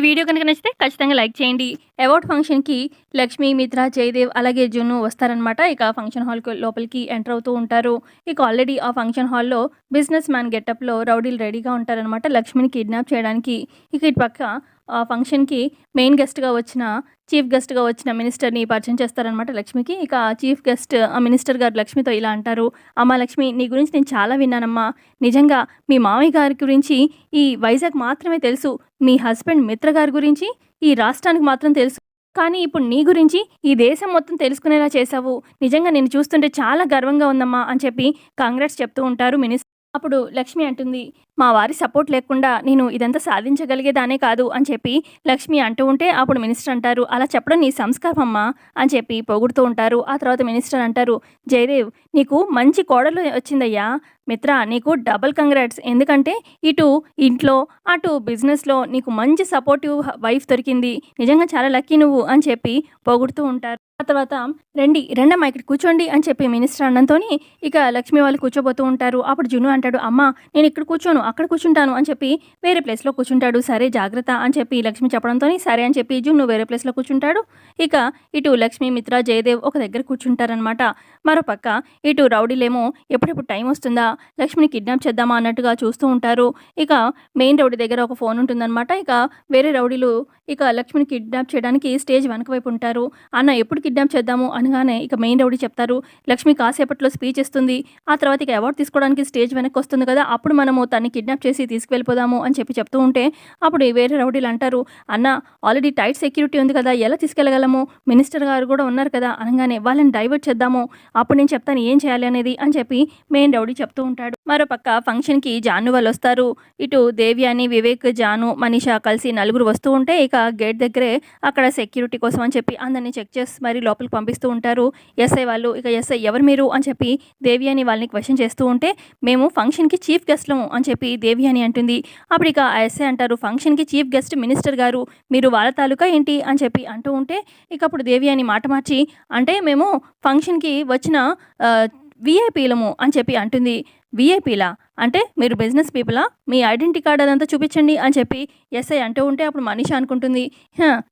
ఈ వీడియో కనుక నచ్చితే ఖచ్చితంగా లైక్ చేయండి. అవార్డ్ ఫంక్షన్కి లక్ష్మి మిత్ర జయదేవ్ అలాగే జున్ను వస్తారనమాట ఇక ఫంక్షన్ హాల్ లోపలికి ఎంటర్ అవుతూ ఉంటారు. ఇక ఆల్రెడీ ఆ ఫంక్షన్ హాల్లో బిజినెస్ మ్యాన్ గెటప్లో రౌడీలు రెడీగా ఉంటారనమాట లక్ష్మిని కిడ్నాప్ చేయడానికి. ఇక ఇటు పక్క ఫంక్షన్కి మెయిన్ గెస్ట్గా వచ్చిన చీఫ్ గెస్ట్గా వచ్చిన మినిస్టర్ని పరిచయం చేస్తారనమాట లక్ష్మికి. ఇక చీఫ్ గెస్ట్ మినిస్టర్ గారు లక్ష్మితో ఇలా అంటారు అమ్మ లక్ష్మి నీ గురించి నేను చాలా విన్నానమ్మా. నిజంగా మీ మామయ్య గారి గురించి ఈ వైజాగ్ మాత్రమే తెలుసు. మీ హస్బెండ్ మిత్ర గారి గురించి ఈ రాష్ట్రానికి మాత్రం తెలుసు. కానీ ఇప్పుడు నీ గురించి ఈ దేశం మొత్తం తెలుసుకునేలా చేశావు. నిజంగా నేను చూస్తుంటే చాలా గర్వంగా ఉందమ్మా అని చెప్పి కాంగ్రెస్ చెప్తూ ఉంటారు మినిస్టర్ అప్పుడు లక్ష్మి అంటుంది మా వారి సపోర్ట్ లేకుండా నేను ఇదంతా సాధించగలిగేదానే కాదు అని చెప్పి లక్ష్మి అంటూ ఉంటే అప్పుడు మినిస్టర్ అంటారు అలా చెప్పడం నీ సంస్కారం అమ్మా అని చెప్పి పొగుడుతూ ఉంటారు. ఆ తర్వాత మినిస్టర్ అంటారు జయదేవ్ నీకు మంచి కోడలు వచ్చిందయ్యా. మిత్ర నీకు డబుల్ కంగ్రాట్స్. ఎందుకంటే ఇటు ఇంట్లో అటు బిజినెస్లో నీకు మంచి సపోర్టివ్ వైఫ్ దొరికింది. నిజంగా చాలా లక్కీ నువ్వు అని చెప్పి పొగుడుతూ ఉంటారు. ఆ తర్వాత రండి రెండమ్మా ఇక్కడ కూర్చోండి అని చెప్పి మినిస్టర్ అన్నంతో ఇక లక్ష్మి వాళ్ళు కూర్చోబోతూ ఉంటారు. అప్పుడు జును అంటాడు అమ్మ నేను ఇక్కడ కూర్చోను అక్కడ కూర్చుంటాను అని చెప్పి వేరే ప్లేస్లో కూర్చుంటాడు. సరే జాగ్రత్త అని చెప్పి లక్ష్మి చెప్పడంతో సరే అని చెప్పి జున్ను వేరే ప్లేస్లో కూర్చుంటాడు. ఇక ఇటు లక్ష్మి మిత్ర జయదేవ్ ఒక దగ్గర కూర్చుంటారనమాట మరోపక్క ఇటు రౌడీలేమో ఎప్పుడెప్పుడు టైం వస్తుందా? లక్ష్మిని కిడ్నాప్ చేద్దామా? అన్నట్టుగా చూస్తూ ఉంటారు. ఇక మెయిన్ రౌడీ దగ్గర ఒక ఫోన్ ఉంటుందన్నమాట. ఇక వేరే రౌడీలు ఇక లక్ష్మిని కిడ్నాప్ చేయడానికి స్టేజ్ వెనక వైపు ఉంటారు. అన్న ఎప్పుడు కిడ్నాప్ చేద్దాము అనగానే ఇక మెయిన్ రౌడీ చెప్తారు లక్ష్మి కాసేపట్లో స్పీచ్ ఇస్తుంది ఆ తర్వాత ఇక అవార్డు తీసుకోవడానికి స్టేజ్ వెనక్కి వస్తుంది కదా అప్పుడు మనము తన్ని కిడ్నాప్ చేసి తీసుకువెళ్ళిపోదాము అని చెప్పి చెప్తూ ఉంటే అప్పుడు వేరే రౌడీలు అంటారు అన్న ఆల్రెడీ టైట్ సెక్యూరిటీ ఉంది కదా ఎలా తీసుకెళ్ళగలము? మినిస్టర్ గారు కూడా ఉన్నారు కదా అనగానే వాళ్ళని డైవర్ట్ చేద్దాము అప్పుడు నేను చెప్తాను ఏం చేయాలి అనేది అని చెప్పి మెయిన్ రౌడీ చెప్తూ ఉంటాడు. మరోపక్క ఫంక్షన్కి జాను వాళ్ళు వస్తారు. ఇటు దేవ్యాని వివేక్ జాను మనీషా కలిసి నలుగురు వస్తూ ఉంటే ఇక గేట్ దగ్గరే అక్కడ సెక్యూరిటీ కోసం అని చెప్పి అందరినీ చెక్ చేసి మరి లోపలికి పంపిస్తూ ఉంటారు. ఎస్ఐ వాళ్ళు ఇక ఎస్ఐ ఎవరు మీరు అని చెప్పి దేవి అని వాళ్ళని క్వశ్చన్ చేస్తూ ఉంటే మేము ఫంక్షన్కి చీఫ్ గెస్ట్లము అని చెప్పి దేవి అని అంటుంది. అప్పుడు ఇక ఎస్ఐ అంటారు ఫంక్షన్కి చీఫ్ గెస్ట్ మినిస్టర్ గారు మీరు వాళ్ళ తాలూకా ఏంటి? అని చెప్పి అంటూ ఉంటే ఇక అప్పుడు దేవి అని మాట మార్చి అంటే మేము ఫంక్షన్కి వచ్చిన విఐపీలము అని చెప్పి అంటుంది. విఐపీలా అంటే మీరు బిజినెస్ పీపులా మీ ఐడెంటిటీ కార్డ్ అదంతా చూపించండి అని చెప్పి ఎస్ఐ అంటూ ఉంటే అప్పుడు మనిషి అనుకుంటుంది.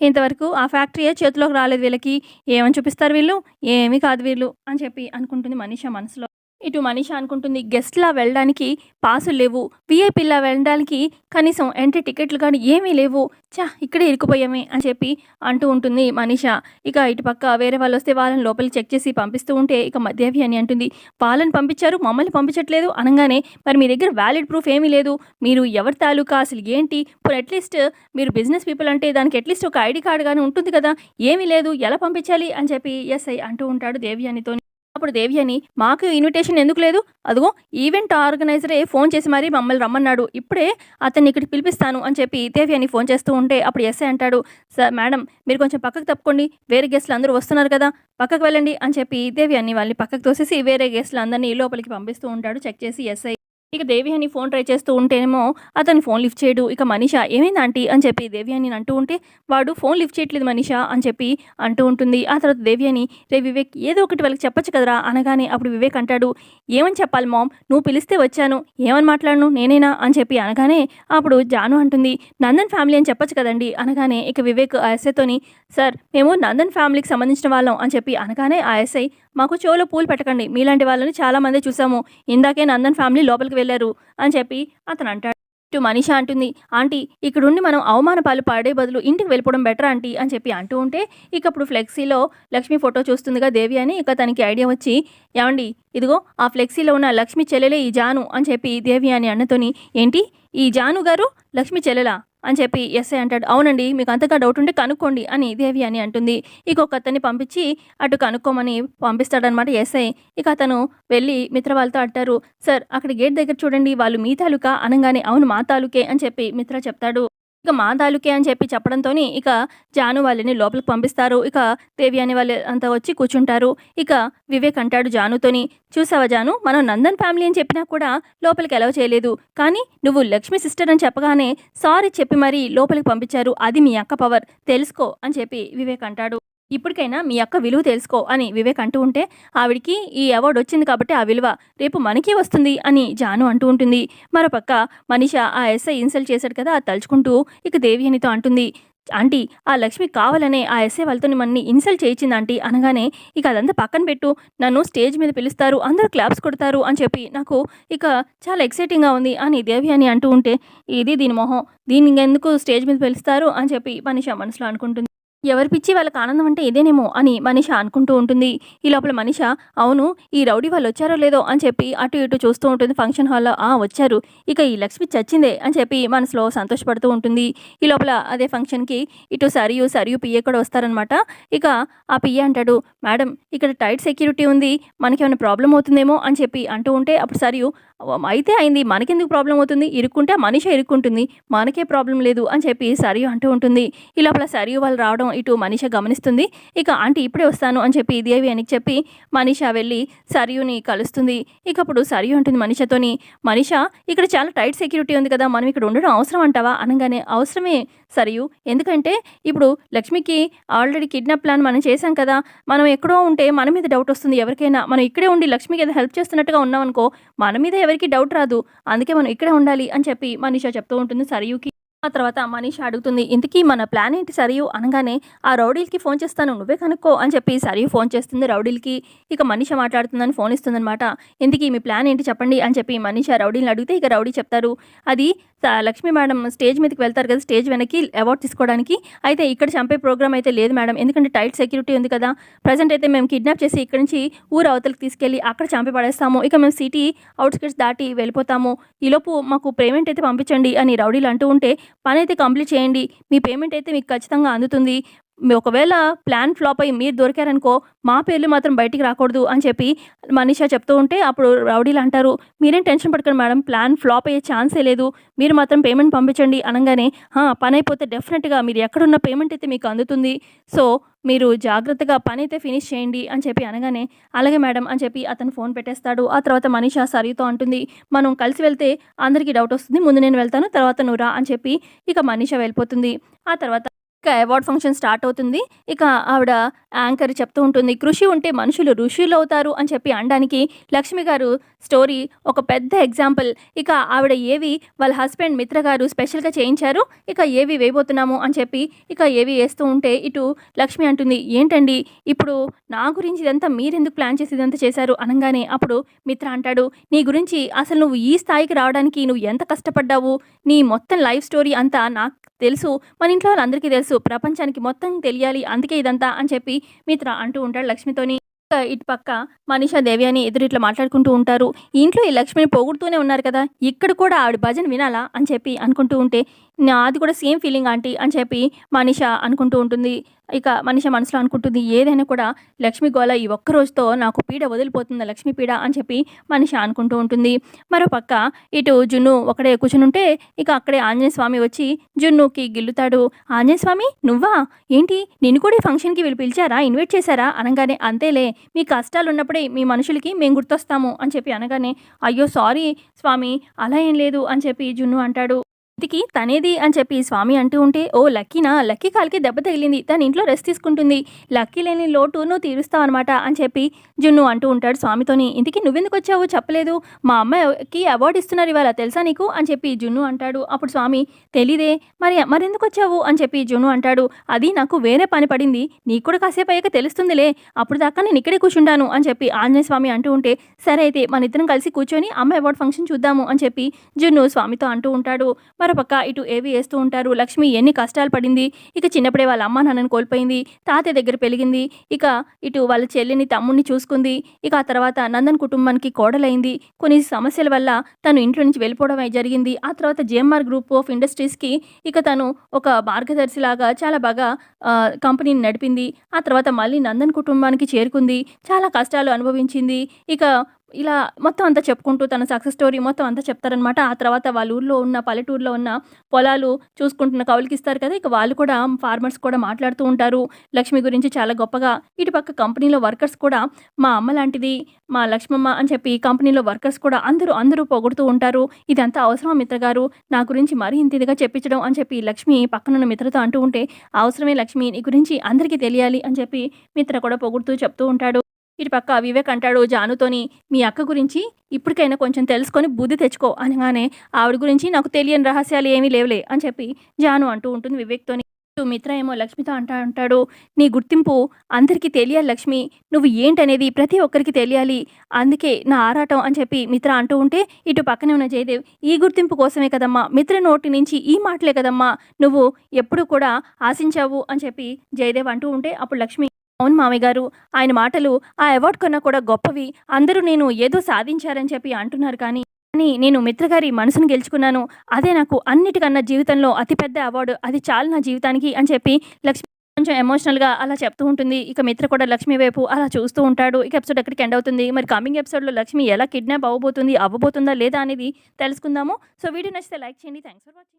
ఇంతవరకు ఆ ఫ్యాక్టరీయే చేతిలోకి రాలేదు వీళ్ళకి. ఏమని చూపిస్తారు వీళ్ళు? ఏమీ కాదు వీళ్ళు అని చెప్పి అనుకుంటుంది మనిషి మనసులో. ఇటు మనీష అనుకుంటుంది గెస్ట్లా వెళ్ళడానికి పాసులు లేవు. విఐపీలా వెళ్ళడానికి కనీసం ఎంట్రీ టికెట్లు కానీ ఏమీ లేవు. చా ఇక్కడే ఇరుకుపోయామే అని చెప్పి అంటూ ఉంటుంది మనీష. ఇక ఇటు పక్క వేరే వాళ్ళు వస్తే వాళ్ళని లోపలికి చెక్ చేసి పంపిస్తూ ఉంటే ఇక మధ్యాహ్వి అని అంటుంది. వాళ్ళని పంపించారు మమ్మల్ని పంపించట్లేదు అనగానే మరి మీ దగ్గర వ్యాలిడ్ ప్రూఫ్ ఏమీ లేదు. మీరు ఎవరి తాలూకా అసలు ఏంటి? ఇప్పుడు అట్లీస్ట్ మీరు బిజినెస్ పీపుల్ అంటే దానికి అట్లీస్ట్ ఒక ఐడి కార్డు కానీ ఉంటుంది కదా. ఏమీ లేదు. ఎలా పంపించాలి? అని చెప్పి ఎస్ఐ అంటూ ఉంటాడు దేవ్యానితో. అప్పుడు దేవి అని మాకు ఇన్విటేషన్ ఎందుకు లేదు? అదిగో ఈవెంట్ ఆర్గనైజరే ఫోన్ చేసి మరీ మమ్మల్ని రమ్మన్నాడు. ఇప్పుడే అతన్ని ఇక్కడికి పిలిపిస్తాను అని చెప్పి దేవి అని ఫోన్ చేస్తూ ఉంటే అప్పుడు ఎస్ఐ అంటాడు. సార్ మేడం మీరు కొంచెం పక్కకు తప్పుకోండి. వేరే గెస్ట్లు అందరూ వస్తున్నారు కదా పక్కకు వెళ్ళండి అని చెప్పి దేవి అని వాళ్ళని పక్కకు తోసేసి వేరే గెస్ట్లు అందరినీ లోపలికి పంపిస్తూ ఉంటాడు. చెక్ చేసి ఎస్ఐ ఇక దేవి అని ఫోన్ ట్రై చేస్తూ ఉంటేనేమో అతను ఫోన్ లిఫ్ట్ చేయడు. ఇక మనీషా ఏమైంది ఆంటీ? అని చెప్పి దేవి అని అంటూ ఉంటే వాడు ఫోన్ లిఫ్ట్ చేయట్లేదు మనిష అని చెప్పి అంటూ ఉంటుంది. ఆ తర్వాత దేవి అని రే వివేక్ ఏదో ఒకటి వాళ్ళకి చెప్పొచ్చు కదరా అనగానే అప్పుడు వివేక్ అంటాడు ఏమని చెప్పాలి మామ్? నువ్వు పిలిస్తే వచ్చాను. ఏమని మాట్లాడను? నేనేనా? అని చెప్పి అనగానే అప్పుడు జాను అంటుంది నందన్ ఫ్యామిలీ అని చెప్పొచ్చు కదండి అనగానే ఇక వివేక్ ఆ ఎస్ఐతోని సార్ మేము నందన్ ఫ్యామిలీకి సంబంధించిన వాళ్ళం అని చెప్పి అనగానే ఆ ఎస్ఐ మాకు చెవులో పూలు పెట్టకండి. మీలాంటి వాళ్ళని చాలామంది చూసాము. ఇందాకే నందన్ ఫ్యామిలీ లోపలికి వెళ్ళారు అని చెప్పి అతను అంటాడు. ఇటు మనీషా అంటుంది ఆంటీ ఇక్కడుండి మనం అవమాన పాలు పాడే బదులు ఇంటికి వెళ్ళిపోవడం బెటర్ ఆంటీ? అని చెప్పి అంటూ ఉంటే ఇకప్పుడు ఫ్లెక్సీలో లక్ష్మి ఫోటో చూస్తుందిగా దేవి అని ఇక తనకి ఐడియా వచ్చి ఏమండి ఇదిగో ఆ ఫ్లెక్సీలో ఉన్న లక్ష్మి చెల్లెలే ఈ జాను అని చెప్పి దేవి అని అన్నతోని ఏంటి? ఈ జాను గారు లక్ష్మి చెల్లెలా? అని చెప్పి ఎస్ఐ అంటాడు. అవునండి మీకు అంతగా డౌట్ ఉంటే కనుక్కోండి అని దేవి అని అంటుంది. ఇక ఒక అతన్ని పంపించి అటు కనుక్కోమని పంపిస్తాడనమాట ఎస్ఐ. ఇక అతను వెళ్ళి మిత్ర వాళ్ళతో అంటారు సార్ అక్కడ గేట్ దగ్గర చూడండి వాళ్ళు మీ తాలూకా అనగానే అవును మా తాలూకే అని చెప్పి మిత్ర చెప్తాడు. ఇక మా తాలూకే అని చెప్పి చెప్పడంతో ఇక జాను వాళ్ళని లోపలికి పంపిస్తారు. ఇక దేవి అని వాళ్ళు అంతా వచ్చి కూర్చుంటారు. ఇక వివేక్ అంటాడు జానుతోని చూసావా జాను మనం నందన్ ఫ్యామిలీ అని చెప్పినా కూడా లోపలికి అలవ్ చేయలేదు. కానీ నువ్వు లక్ష్మి సిస్టర్ అని చెప్పగానే సారీ చెప్పి మరీ లోపలికి పంపించారు. అది మీ అక్క పవర్. తెలుసుకో అని చెప్పి వివేక్ అంటాడు. ఇప్పటికైనా మీ అక్క విలువ తెలుసుకో అని వివేక్ అంటూ ఉంటే ఆవిడికి ఈ అవార్డు వచ్చింది కాబట్టి ఆ విలువ రేపు మనకి వస్తుంది అని జాను అంటూ ఉంటుంది. మరోపక్క మనిష ఆ ఎస్ఐ ఇన్సల్ట్ చేశాడు కదా అది తలుచుకుంటూ ఇక దేవియనితో అంటుంది. ఆంటీ ఆ లక్ష్మి కావాలనే ఆ ఎస్ఐ వాళ్ళతో మనని ఇన్సల్ట్ చేయించింది ఆంటీ అనగానే ఇక అదంతా పక్కన పెట్టు నన్ను స్టేజ్ మీద పిలుస్తారు అందరూ క్లాప్స్ కొడతారు అని చెప్పి నాకు ఇక చాలా ఎక్సైటింగ్గా ఉంది అని దేవి అని అంటూ ఉంటే ఇది దీని మొహం దీన్ని ఇంకెందుకు స్టేజ్ మీద పిలుస్తారు అని చెప్పి మనిష మనసులో అనుకుంటుంది. ఎవరి పిచ్చి వాళ్ళకి ఆనందం అంటే ఇదేనేమో అని మనిష అనుకుంటూ ఉంటుంది. ఈ లోపల మనిష అవును ఈ రౌడీ వాళ్ళు వచ్చారో లేదో అని చెప్పి అటు ఇటు చూస్తూ ఉంటుంది ఫంక్షన్ హాల్లో. ఆ వచ్చారు. ఇక ఈ లక్ష్మి చచ్చిందే అని చెప్పి మనసులో సంతోషపడుతూ ఉంటుంది. ఈ లోపల అదే ఫంక్షన్కి ఇటు సరియు సరియు పియ్య కూడా వస్తారనమాట ఇక ఆ పియ్య అంటాడు మేడం ఇక్కడ టైట్ సెక్యూరిటీ ఉంది. మనకేమైనా ప్రాబ్లం అవుతుందేమో అని చెప్పి అంటూ ఉంటే అప్పుడు సరియు అయితే అయింది. మనకెందుకు ప్రాబ్లం అవుతుంది? ఇరుక్కుంటే మనిషి ఇరుక్కుంటుంది. మనకే ప్రాబ్లం లేదు అని చెప్పి సరియు అంటూ ఉంటుంది. ఈ లోపల సరియు వాళ్ళు రావడం ఇటు మనిష గమనిస్తుంది. ఇక ఆంటీ ఇప్పుడే వస్తాను అని చెప్పి దేవి అని చెప్పి మనీష వెళ్ళి సరియుని కలుస్తుంది. ఇక అప్పుడు సరియు అంటుంది మనీషతోని మనీష ఇక్కడ చాలా టైట్ సెక్యూరిటీ ఉంది కదా మనం ఇక్కడ ఉండడం అవసరం అంటావా? అనగానే అవసరమే సరియు. ఎందుకంటే ఇప్పుడు లక్ష్మికి ఆల్రెడీ కిడ్నాప్ ప్లాన్ మనం చేశాం కదా మనం ఎక్కడో ఉంటే మన మీద డౌట్ వస్తుంది ఎవరికైనా. మనం ఇక్కడే ఉండి లక్ష్మికి ఏదో హెల్ప్ చేస్తున్నట్టుగా ఉన్నాం అనుకో మన మీద ఎవరికి డౌట్ రాదు. అందుకే మనం ఇక్కడే ఉండాలి అని చెప్పి మనీష చెప్తూ ఉంటుంది సరియుకి. ఆ తర్వాత మనీష అడుగుతుంది ఇంతకీ మన ప్లాన్ ఏంటి సరియు? అనగానే ఆ రౌడీలకి ఫోన్ చేస్తాను నువ్వే కనుక్కో అని చెప్పి సరియు ఫోన్ చేస్తుంది రౌడీలకి. ఇక మనీష మాట్లాడుతుందని ఫోన్ ఇస్తుందనమాట ఇంతకీ మీ ప్లాన్ ఏంటి చెప్పండి అని చెప్పి మనీష రౌడీని అడిగితే ఇక రౌడీ చెప్తారు. అది లక్ష్మి మేడం స్టేజ్ మీదకి వెళ్తారు కదా స్టేజ్ వెనక్కి అవార్డ్ తీసుకోవడానికి. అయితే ఇక్కడ చంపే ప్రోగ్రామ్ అయితే లేదు మేడం ఎందుకంటే టైట్ సెక్యూరిటీ ఉంది కదా. ప్రజెంట్ అయితే మేము కిడ్నాప్ చేసి ఇక్కడ నుంచి ఊరు అవతలకి తీసుకెళ్ళి అక్కడ చంపి పడేస్తాము. ఇక మేము సిటీ అవుట్స్కట్స్ దాటి వెళ్ళిపోతాము. ఈలోపు మాకు పేమెంట్ అయితే పంపించండి అని రౌడీలు అంటూ ఉంటే పని అయితే కంప్లీట్ చేయండి. మీ పేమెంట్ అయితే మీకు ఖచ్చితంగా అందుతుంది. ఒకవేళ ప్లాన్ ఫ్లాప్ అయ్యి మీరు దొరికారనుకో మా పేర్లు మాత్రం బయటికి రాకూడదు అని చెప్పి మనీషా చెప్తూ ఉంటే అప్పుడు రౌడీలు అంటారు మీరేం టెన్షన్ పడకండి మేడం ప్లాన్ ఫ్లాప్ అయ్యే ఛాన్సే లేదు. మీరు మాత్రం పేమెంట్ పంపించండి అనగానే "హా, పని అయిపోతే డెఫినెట్గా మీరు ఎక్కడున్న పేమెంట్ అయితే మీకు అందుతుంది. సో మీరు జాగ్రత్తగా పని అయితే ఫినిష్ చేయండి అని చెప్పి అనగానే అలాగే మేడం అని చెప్పి అతను ఫోన్ పెట్టేస్తాడు. ఆ తర్వాత మనీషా సరితో అంటుంది మనం కలిసి వెళ్తే అందరికీ డౌట్ వస్తుంది. ముందు నేను వెళ్తాను తర్వాత నువ్వు రా అని చెప్పి ఇక మనీషా వెళ్ళిపోతుంది. ఆ తర్వాత ఇక అవార్డ్ ఫంక్షన్ స్టార్ట్ అవుతుంది. ఇక ఆవిడ యాంకర్ చెప్తూ ఉంటుంది కృషి ఉంటే మనుషులు ఋషులు అవుతారు అని చెప్పి అనడానికి లక్ష్మి గారు స్టోరీ ఒక పెద్ద ఎగ్జాంపుల్. ఇక ఆవిడ ఏవి వాళ్ళ హస్బెండ్ మిత్ర గారు స్పెషల్గా చేయించారు ఇక ఏవి వేయబోతున్నాము అని చెప్పి ఇక ఏవి వేస్తూ ఉంటే ఇటు లక్ష్మి అంటుంది ఏంటండి ఇప్పుడు నా గురించి ఇదంతా మీరెందుకు ప్లాన్ చేసి ఇదంతా చేశారు? అనగానే అప్పుడు మిత్ర అంటాడు నీ గురించి అసలు నువ్వు ఈ స్థాయికి రావడానికి నువ్వు ఎంత కష్టపడ్డావు? నీ మొత్తం లైఫ్ స్టోరీ అంతా నాకు తెలుసు. మన ఇంట్లో వాళ్ళందరికీ తెలుసు. ప్రపంచానికి మొత్తం తెలియాలి. అందుకే ఇదంతా అని చెప్పి మిత్ర అంటూ ఉంటాడు లక్ష్మితోని. ఇటు పక్క మనీషా దేవి అని ఎదురు ఇట్లా మాట్లాడుకుంటూ ఉంటారు. ఇంట్లో ఈ లక్ష్మిని పోగొడుతూనే ఉన్నారు కదా. ఇక్కడ కూడా ఆవిడ భజన వినాలా అని చెప్పి అనుకుంటూ ఉంటే నాది కూడా సేమ్ ఫీలింగ్ ఆంటీ అని చెప్పి మనిష అనుకుంటూ ఉంటుంది. ఇక మనిషి మనసులో అనుకుంటుంది ఏదైనా కూడా లక్ష్మి గోళ ఈ ఒక్క రోజుతో నాకు పీడ వదిలిపోతుంది లక్ష్మి పీడ అని చెప్పి మనిషి అనుకుంటూ ఉంటుంది. మరో పక్క ఇటు జున్ను ఒకడే కూర్చుని ఉంటే ఇక అక్కడే ఆంజనేయ స్వామి వచ్చి జున్నుకి గిల్లుతాడు. ఆంజనేయ స్వామి నువ్వా? ఏంటి? నిన్ను కూడా ఈ ఫంక్షన్కి వీళ్ళు పిలిచారా? ఇన్వైట్ చేశారా? అనగానే అంతేలే. మీ కష్టాలు ఉన్నప్పుడే మీ మనుషులకి మేము గుర్తొస్తాము అని చెప్పి అనగానే అయ్యో సారీ స్వామి అలా ఏం లేదు అని చెప్పి జున్ను అంటాడు. వ్యక్తికి తనేది అని చెప్పి స్వామి అంటూ ఉంటే ఓ లక్కీనా లక్కీ కాలికి దెబ్బ తగిలింది తన ఇంట్లో రెస్ట్ తీసుకుంటుంది. లక్కీ లేని లోటు నువ్వు తీరుస్తావు అనమాట అని చెప్పి జున్ను అంటూ ఉంటాడు స్వామితోని. ఇంటికి నువ్వెందుకు వచ్చావు? చెప్పలేదు. మా అమ్మాయికి అవార్డు ఇస్తున్నారు ఇవాళ తెలుసా నీకు? అని చెప్పి జున్ను అంటాడు. అప్పుడు స్వామి తెలీదే. మరి మరెందుకు వచ్చావు? అని చెప్పి జున్ను అంటాడు. అది నాకు వేరే పని పడింది. నీకు కూడా కాసేపు అయ్యాక తెలుస్తుందిలే. అప్పుడు దాకా నేను ఇక్కడే కూర్చుంటాను అని చెప్పి ఆంజనేయ స్వామి అంటూ ఉంటే సరే అయితే మన ఇద్దరం కలిసి కూర్చొని అమ్మ అవార్డు ఫంక్షన్ చూద్దాము అని చెప్పి జున్ను స్వామితో అంటూ ఉంటాడు. మరోపక్క ఇటు ఏవి వేస్తూ ఉంటారు. లక్ష్మి ఎన్ని కష్టాలు పడింది. ఇక చిన్నప్పుడే వాళ్ళ అమ్మ నాన్నని కోల్పోయింది. తాతయ్య దగ్గర పెరిగింది. ఇక ఇటు వాళ్ళ చెల్లిని తమ్ముడిని చూసుకుంది. ఇక ఆ తర్వాత నందన్ కుటుంబానికి కోడలైంది. కొన్ని సమస్యల వల్ల తను ఇంట్లో నుంచి వెళ్ళిపోవడం జరిగింది. ఆ తర్వాత జేఎంఆర్ గ్రూప్ ఆఫ్ ఇండస్ట్రీస్కి ఇక తను ఒక మార్గదర్శిలాగా చాలా బాగా కంపెనీని నడిపింది. ఆ తర్వాత మళ్ళీ నందన్ కుటుంబానికి చేరుకుంది. చాలా కష్టాలు అనుభవించింది. ఇక ఇలా మొత్తం అంతా చెప్పుకుంటూ తన సక్సెస్ స్టోరీ మొత్తం అంతా చెప్తారనమాట. ఆ తర్వాత వాళ్ళ ఊర్లో ఉన్న పల్లెటూరులో ఉన్న పొలాలు చూసుకుంటున్న కౌలుకిస్తారు కదా! ఇక వాళ్ళు కూడా ఫార్మర్స్ కూడా మాట్లాడుతూ ఉంటారు. లక్ష్మి గురించి చాలా గొప్పగా. ఇటుపక్క కంపెనీలో వర్కర్స్ కూడా మా అమ్మ లాంటిది, మా లక్ష్మమ్మ అని చెప్పి కంపెనీలో వర్కర్స్ కూడా అందరూ అందరూ పొగుడుతూ ఉంటారు. ఇదంతా అవసరమా మిత్ర గారు? నా గురించి మరీ ఇంత ఇదిగా చెప్పించడం అని చెప్పి లక్ష్మి పక్కనున్న మిత్రతో అంటూ ఉంటే, అవసరమే లక్ష్మి నీ గురించి అందరికీ తెలియాలి అని చెప్పి మిత్ర కూడా పొగుడుతూ చెప్తూ ఉంటాడు. ఇటుపక్క వివేక్ అంటాడు జానుతోని, మీ అక్క గురించి ఇప్పటికైనా కొంచెం తెలుసుకొని బుద్ధి తెచ్చుకో అనగానే, ఆవిడ గురించి నాకు తెలియని రహస్యాలు ఏమీ లేవులే అని చెప్పి జాను అంటూ ఉంటుంది వివేక్‌తోని. ఇటు మిత్ర ఏమో లక్ష్మితో అంటా అంటాడు, నీ గుర్తింపు అందరికీ తెలియాలి లక్ష్మి. నువ్వు ఏంటనేది ప్రతి ఒక్కరికి తెలియాలి. అందుకే నా ఆరాటం అని చెప్పి మిత్ర అంటూ ఉంటే, ఇటు పక్కనే ఉన్న జయదేవ్ ఈ గుర్తింపు కోసమే కదమ్మా! మిత్ర నోటి నుంచి ఈ మాటలే కదమ్మా! నువ్వు ఎప్పుడు కూడా ఆశించావు అని చెప్పి జయదేవ్ అంటూ ఉంటే, అప్పుడు లక్ష్మి అవును మామయ్య గారు. ఆయన మాటలు ఆ అవార్డు కన్నా కూడా గొప్పవి. అందరూ నేను ఏదో సాధించారని చెప్పి అంటున్నారు కానీ, కానీ నేను మిత్రగారి మనసును గెలుచుకున్నాను. అదే నాకు అన్నిటికన్నా జీవితంలో అతిపెద్ద అవార్డు. అది చాలు నా జీవితానికి అని చెప్పి లక్ష్మి కొంచెం ఎమోషనల్‌గా అలా చెప్తూ ఉంటుంది. ఇక మిత్ర కూడా లక్ష్మి వైపు అలా చూస్తూ ఉంటాడు. ఇక ఎపిసోడ్ ఎక్కడికి ఎండ్ అవుతుంది. మరి కమింగ్ ఎపిసోడ్‌లో లక్ష్మి ఎలా కిడ్నాప్ అవ్వబోతుంది, అవ్వబోతుందా లేదా అనేది తెలుసుకుందాము. సో వీడియో నచ్చితే లైక్ చేయండి. Thanks for watching.